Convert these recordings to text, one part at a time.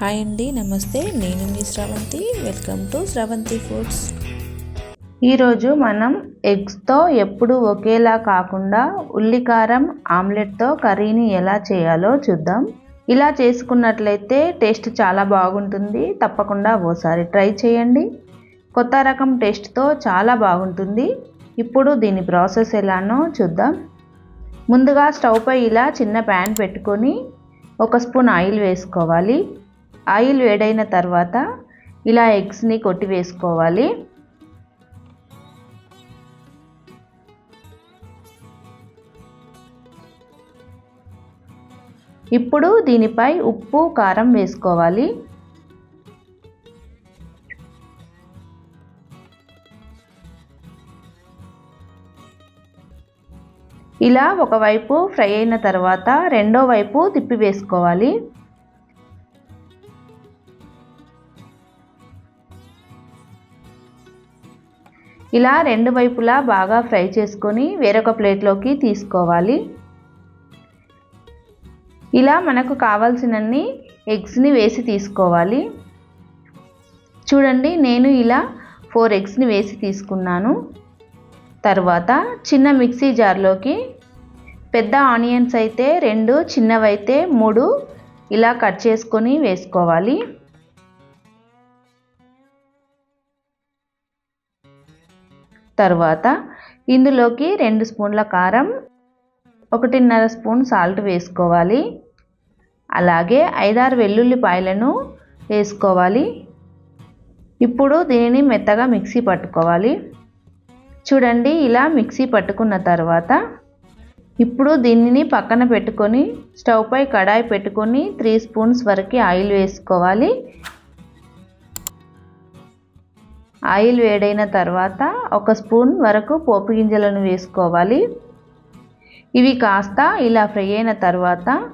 Hi అండి నమస్తే. నేను మీ Sravanthi. Welcome to Sravanthi foods ఈరోజు మనం ఎగ్స్తో ఎప్పుడు ఒకేలా కాకుండా ఉల్లికారం ఆమ్లెట్తో కర్రీని ఎలా చేయాలో చూద్దాం. ఇలా చేసుకున్నట్లయితే టేస్ట్ చాలా బాగుంటుంది. తప్పకుండా ఓసారి ట్రై చేయండి. కొత్త రకం టేస్ట్తో చాలా బాగుంటుంది. ఇప్పుడు దీని ప్రాసెస్ ఎలానో చూద్దాం. ముందుగా స్టవ్పై ఇలా చిన్న ప్యాన్ పెట్టుకొని ఒక స్పూన్ ఆయిల్ వేసుకోవాలి. ఆయిల్ వేడైన తర్వాత ఇలా ఎగ్స్ని కొట్టి వేసుకోవాలి ఇప్పుడు దీనిపై ఉప్పు కారం వేసుకోవాలి. ఇలా ఒకవైపు ఫ్రై అయిన తర్వాత రెండో వైపు తిప్పి వేసుకోవాలి ఇలా రెండు వైపులా బాగా ఫ్రై చేసుకొని వేరొక ప్లేట్లోకి తీసుకోవాలి. ఇలా మనకు కావాల్సినన్ని ఎగ్స్ని వేసి తీసుకోవాలి. చూడండి నేను ఇలా ఫోర్ ఎగ్స్ని వేసి తీసుకున్నాను. తర్వాత చిన్న మిక్సీ జార్లోకి పెద్ద ఆనియన్స్ అయితే రెండు చిన్నవైతే మూడు ఇలా కట్ చేసుకొని వేసుకోవాలి. తర్వాత ఇందులోకి రెండు స్పూన్ల కారం ఒకటిన్నర స్పూన్ సాల్ట్ వేసుకోవాలి. అలాగే ఐదారు వెల్లుల్లిపాయలను వేసుకోవాలి. ఇప్పుడు దీనిని మెత్తగా మిక్సీ పట్టుకోవాలి. చూడండి ఇలా మిక్సీ పట్టుకున్న తర్వాత ఇప్పుడు దీనిని పక్కన పెట్టుకొని స్టవ్ పై కడాయి పెట్టుకొని త్రీ స్పూన్స్ వరకు ఆయిల్ వేసుకోవాలి. ఆయిల్ వేడైన తర్వాత ఒక స్పూన్ వరకు పోపు గింజలను వేసుకోవాలి. ఇవి కాస్త ఇలా ఫ్రై అయిన తర్వాత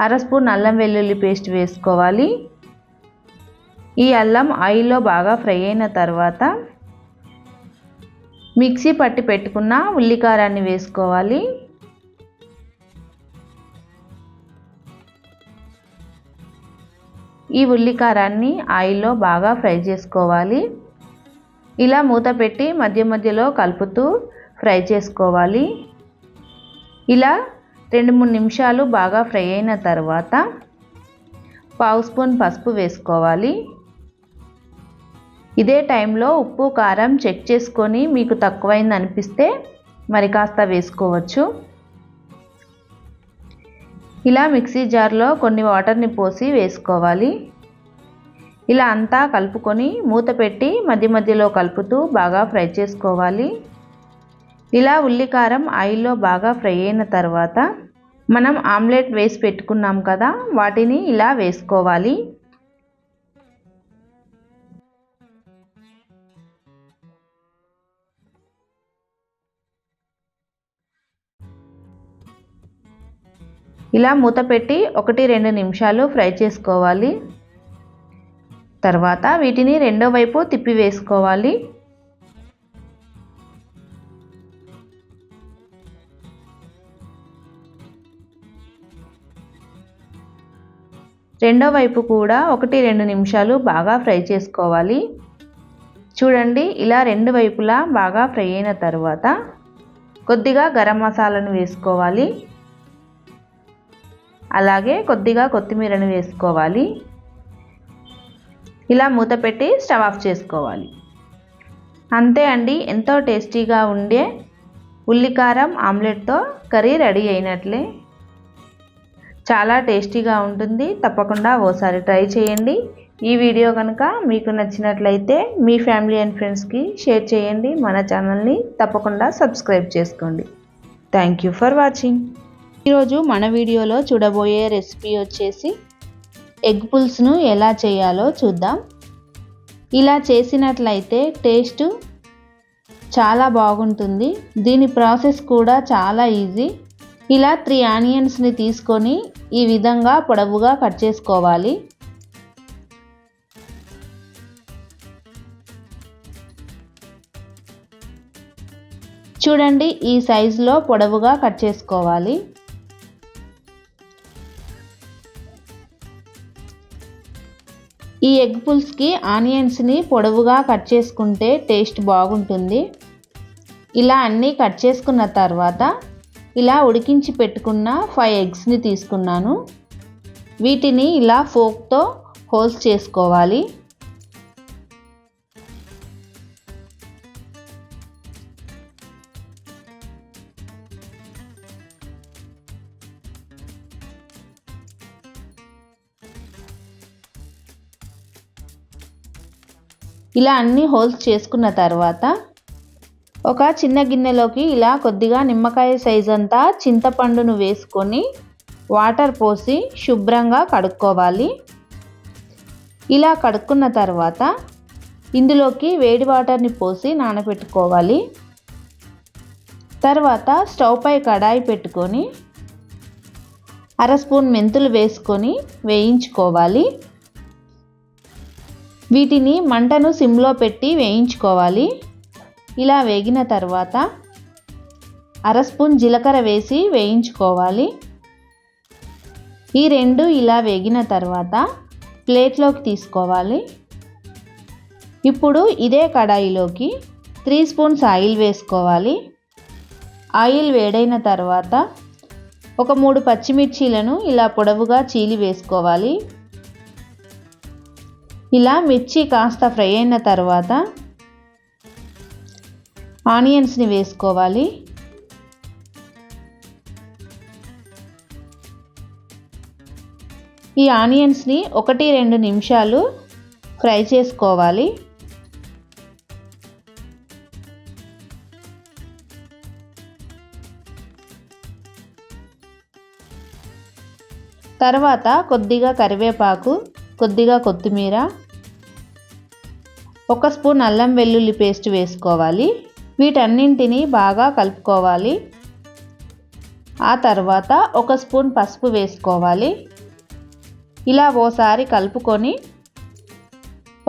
అర స్పూన్ అల్లం వెల్లుల్లి పేస్ట్ వేసుకోవాలి. ఈ అల్లం ఆయిల్లో బాగా ఫ్రై అయిన తర్వాత మిక్సీ పట్టి పెట్టుకున్న ఉల్లికారాన్ని వేసుకోవాలి. ఈ ఉల్లికారాన్ని ఆయిల్లో బాగా ఫ్రై చేసుకోవాలి. ఇలా మూత పెట్టి మధ్య మధ్యలో కలుపుతూ ఫ్రై చేసుకోవాలి. ఇలా రెండు మూడు నిమిషాలు బాగా ఫ్రై అయిన తర్వాత పావు స్పూన్ పసుపు వేసుకోవాలి. ఇదే టైంలో ఉప్పు కారం చెక్ చేసుకొని మీకు తక్కువైంది అనిపిస్తే మరి కాస్త వేసుకోవచ్చు. ఇలా మిక్సీ జార్లో కొన్ని వాటర్ని పోసి వేసుకోవాలి. ఇలా అంతా కలుపుకొని మూత పెట్టి మధ్య మధ్యలో కలుపుతూ బాగా ఫ్రై చేసుకోవాలి. ఇలా ఉల్లికారం ఆయిల్లో బాగా ఫ్రై అయిన తర్వాత మనం ఆమ్లెట్ వేసి పెట్టుకున్నాం కదా వాటిని ఇలా వేసుకోవాలి. ఇలా మూత పెట్టి ఒకటి రెండు నిమిషాలు ఫ్రై చేసుకోవాలి. తర్వాత వీటిని రెండో వైపు తిప్పి వేసుకోవాలి రెండో వైపు కూడా ఒకటి రెండు నిమిషాలు బాగా ఫ్రై చేసుకోవాలి. చూడండి ఇలా రెండు వైపులా బాగా ఫ్రై అయిన తర్వాత కొద్దిగా గరం మసాలాను వేసుకోవాలి. అలాగే కొద్దిగా కొత్తిమీరను వేసుకోవాలి. ఇలా మూత పెట్టి స్టవ్ ఆఫ్ చేసుకోవాలి. అంతే అండి ఎంతో టేస్టీగా ఉండే ఉల్లికారం ఆమ్లెట్తో కర్రీ రెడీ అయినట్లే. చాలా టేస్టీగా ఉంటుంది. తప్పకుండా ఓసారి ట్రై చేయండి. ఈ వీడియో కనుక మీకు నచ్చినట్లయితే మీ ఫ్యామిలీ అండ్ ఫ్రెండ్స్కి షేర్ చేయండి. మన ఛానల్ని తప్పకుండా సబ్స్క్రైబ్ చేసుకోండి. Thank you for watching. ఈరోజు మన వీడియోలో చూడబోయే రెసిపీ వచ్చేసి ఎగ్ పుల్స్ను ఎలా చేయాలో చూద్దాం. ఇలా చేసినట్లయితే టేస్ట్ చాలా బాగుంటుంది. దీని ప్రాసెస్ కూడా చాలా ఈజీ. ఇలా త్రీ ఆనియన్స్ని తీసుకొని ఈ విధంగా పొడవుగా కట్ చేసుకోవాలి. చూడండి ఈ సైజులో పొడవుగా కట్ చేసుకోవాలి. ఈ ఎగ్ పుల్స్కి ఆనియన్స్ని పొడవుగా కట్ చేసుకుంటే టేస్ట్ బాగుంటుంది. ఇలా అన్నీ కట్ చేసుకున్న తర్వాత ఇలా ఉడికించి పెట్టుకున్న ఫైవ్ ఎగ్స్ని తీసుకున్నాను. వీటిని ఇలా ఫోక్తో హోల్స్ చేసుకోవాలి. ఇలా అన్ని హోల్స్ చేసుకున్న తర్వాత ఒక చిన్న గిన్నెలోకి ఇలా కొద్దిగా నిమ్మకాయ సైజ్ అంతా చింతపండును వేసుకొని వాటర్ పోసి శుభ్రంగా కడుక్కోవాలి. ఇలా కడుక్కున్న తర్వాత ఇందులోకి వేడి వాటర్ని పోసి నానబెట్టుకోవాలి. తర్వాత స్టవ్ పై కడాయి పెట్టుకొని అర స్పూన్ మెంతులు వేసుకొని వేయించుకోవాలి. వీటిని మంటను సిమ్లో పెట్టి వేయించుకోవాలి. ఇలా వేగిన తర్వాత అర స్పూన్ జీలకర్ర వేసి వేయించుకోవాలి. ఈ రెండు ఇలా వేగిన తర్వాత ప్లేట్లోకి తీసుకోవాలి. ఇప్పుడు ఇదే కడాయిలోకి త్రీ స్పూన్స్ ఆయిల్ వేసుకోవాలి. ఆయిల్ వేడైన తర్వాత ఒక మూడు పచ్చిమిర్చీలను ఇలా పొడవుగా చీలి వేసుకోవాలి. ఇలా మిర్చి కాస్త ఫ్రై అయిన తర్వాత ఆనియన్స్ని వేసుకోవాలి. ఈ ఆనియన్స్ని ఒకటి రెండు నిమిషాలు ఫ్రై చేసుకోవాలి. తర్వాత కొద్దిగా కరివేపాకు కొద్దిగా కొత్తిమీర ఒక స్పూన్ అల్లం వెల్లుల్లి పేస్ట్ వేసుకోవాలి. వీటన్నింటినీ బాగా కలుపుకోవాలి. ఆ తర్వాత ఒక స్పూన్ పసుపు వేసుకోవాలి. ఇలా ఓసారి కలుపుకొని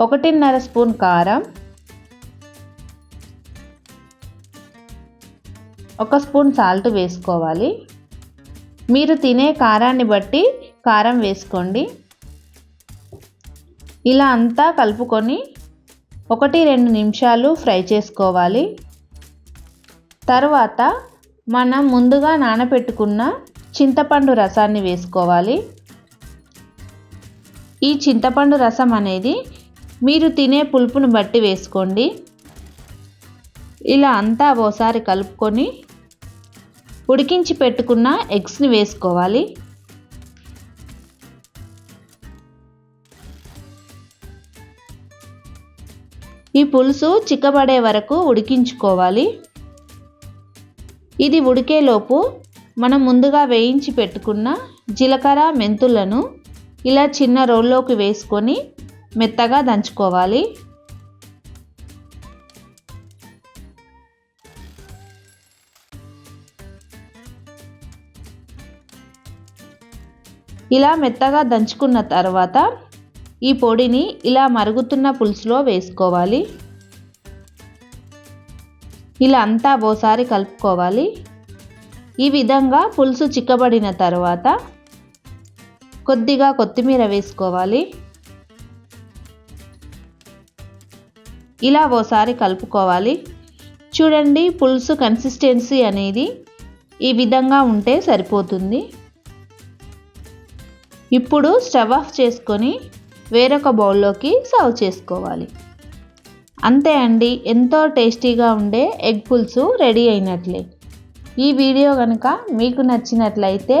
ఒకటిన్నర స్పూన్ కారం ఒక స్పూన్ సాల్ట్ వేసుకోవాలి. మీరు తినే కారాన్ని బట్టి కారం వేసుకోండి. ఇలా అంతా కలుపుకొని ఒకటి రెండు నిమిషాలు ఫ్రై చేసుకోవాలి. తర్వాత మనం ముందుగా నానబెట్టుకున్న చింతపండు రసాన్ని వేసుకోవాలి. ఈ చింతపండు రసం అనేది మీరు తినే పులుపును బట్టి వేసుకోండి. ఇలా అంతా ఓసారి కలుపుకొని ఉడికించి పెట్టుకున్న ఎగ్స్ని వేసుకోవాలి. ఈ పులుసు చిక్కబడే వరకు ఉడికించుకోవాలి. ఇది ఉడికేలోపు మనం ముందుగా వేయించి పెట్టుకున్న జీలకర్ర మెంతులను ఇలా చిన్న రోల్లోకి వేసుకొని మెత్తగా దంచుకోవాలి. ఇలా మెత్తగా దంచుకున్న తర్వాత ఈ పొడిని ఇలా మరుగుతున్న పులుసులో వేసుకోవాలి. ఇలా అంతా ఓసారి కలుపుకోవాలి. ఈ విధంగా పులుసు చిక్కబడిన తర్వాత కొద్దిగా కొత్తిమీర వేసుకోవాలి. ఇలా ఓసారి కలుపుకోవాలి. చూడండి పులుసు కన్సిస్టెన్సీ అనేది ఈ విధంగా ఉంటే సరిపోతుంది. ఇప్పుడు స్టవ్ ఆఫ్ చేసుకొని వేరొక బౌల్లోకి సర్వ్ చేసుకోవాలి. అంతే అండి ఎంతో టేస్టీగా ఉండే ఎగ్ పులుసు రెడీ అయినట్లే. ఈ వీడియో కనుక మీకు నచ్చినట్లయితే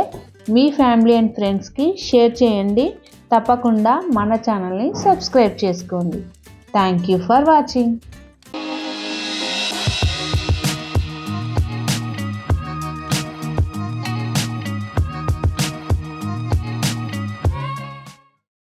మీ ఫ్యామిలీ అండ్ ఫ్రెండ్స్కి షేర్ చేయండి. తప్పకుండా మన ఛానల్ని సబ్స్క్రైబ్ చేసుకోండి. Thank you for watching.